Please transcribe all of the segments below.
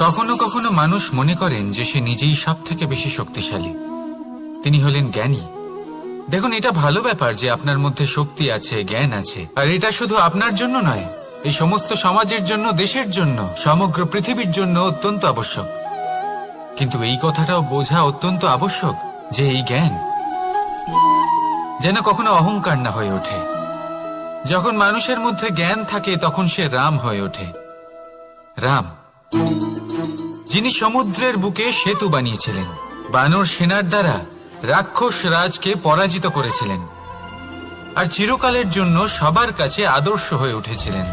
কখনো কখনো মানুষ মনে করেন যে সে নিজেই সব থেকে বেশি শক্তিশালী। তিনি হলেন জ্ঞানী। দেখুন, এটা ভালো ব্যাপার যে আপনার মধ্যে শক্তি আছে, জ্ঞান আছে। আর এটা শুধু আপনার জন্য নয়, এই সমস্ত সমাজের জন্য, দেশের জন্য, সমগ্র পৃথিবীর জন্য অত্যন্ত আবশ্যক। কিন্তু এই কথাটাও বোঝা অত্যন্ত আবশ্যক যে এই জ্ঞান যেন কখনো অহংকার না হয়ে ওঠে। যখন মানুষের মধ্যে জ্ঞান থাকে, তখন সে রাম হয়ে ওঠে। রাম। যিনি সমুদ্রের বুকে সেতু বানিয়েছিলেন। বানর সেনার দ্বারা রাক্ষস রাজকে পরাজিত করেছিলেন। আর চিরকালের জন্য সবার কাছে আদর্শ হয়ে উঠেছিলেন।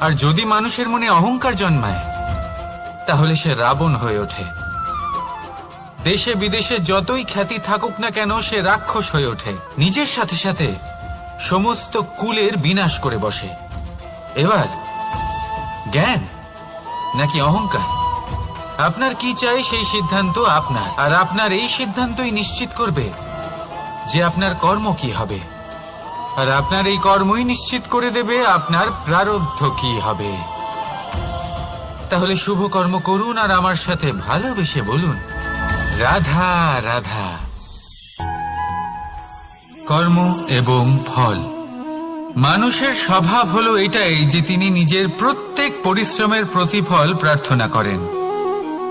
আর যদি মানুষের মনে অহংকার জন্মায়, তাহলে সে রাবণ হয়ে ওঠে। দেশে বিদেশে যতই খ্যাতি থাকুক না কেন, সে রাক্ষস হয়ে ওঠে। নিজের সাথে সাথে সমস্ত কুলের বিনাশ করে বসে। এবার জ্ঞান নাকি অহংকার? আপনার কি চাই সেই সিদ্ধান্ত আপনার। আর আপনার এই সিদ্ধান্তই নিশ্চিত করবে যে আপনার কর্ম কি হবে। আর আপনার এই কর্মই নিশ্চিত করে দেবে আপনার প্রারব্ধ কি হবে। তাহলে শুভ কর্ম করুন আর আমার সাথে ভালোবেসে বলুন, রাধা রাধা। কর্ম এবং ফল। মানুষের স্বভাব হলো এটাই যে তিনি নিজের প্রত্যেক পরিশ্রমের প্রতিফল প্রার্থনা করেন।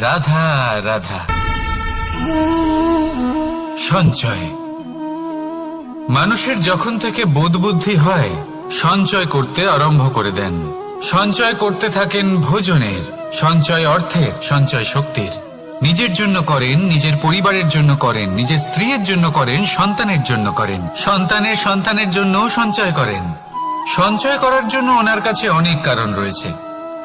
রাধা রাধা। সঞ্চয়। মানুষের যখন থেকে বোধ বুদ্ধি হয়, সঞ্চয় করতে আরম্ভ করে দেন। সঞ্চয় করতে থাকেন ভোজনের, সঞ্চয় অর্থের, সঞ্চয় শক্তির। নিজের জন্য করেন, নিজের পরিবারের জন্য করেন, নিজের স্ত্রীর জন্য করেন, সন্তানের জন্য করেন। সন্তানের সন্তানের জন্য সঞ্চয় করেন। সঞ্চয় করার জন্য ওনার কাছে অনেক কারণ রয়েছে।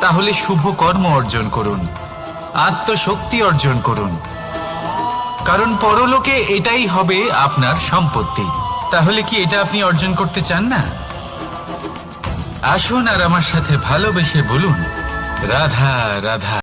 তাহলে শুভ কর্ম অর্জন করুন, আত্মশক্তি অর্জন করুন। কারণ পরলোকে এটাই হবে আপনার সম্পত্তি। তাহলে কি এটা আপনি অর্জন করতে চান না? আসুন আর আমার সাথে ভালোবেসে বলুন, রাধা রাধা।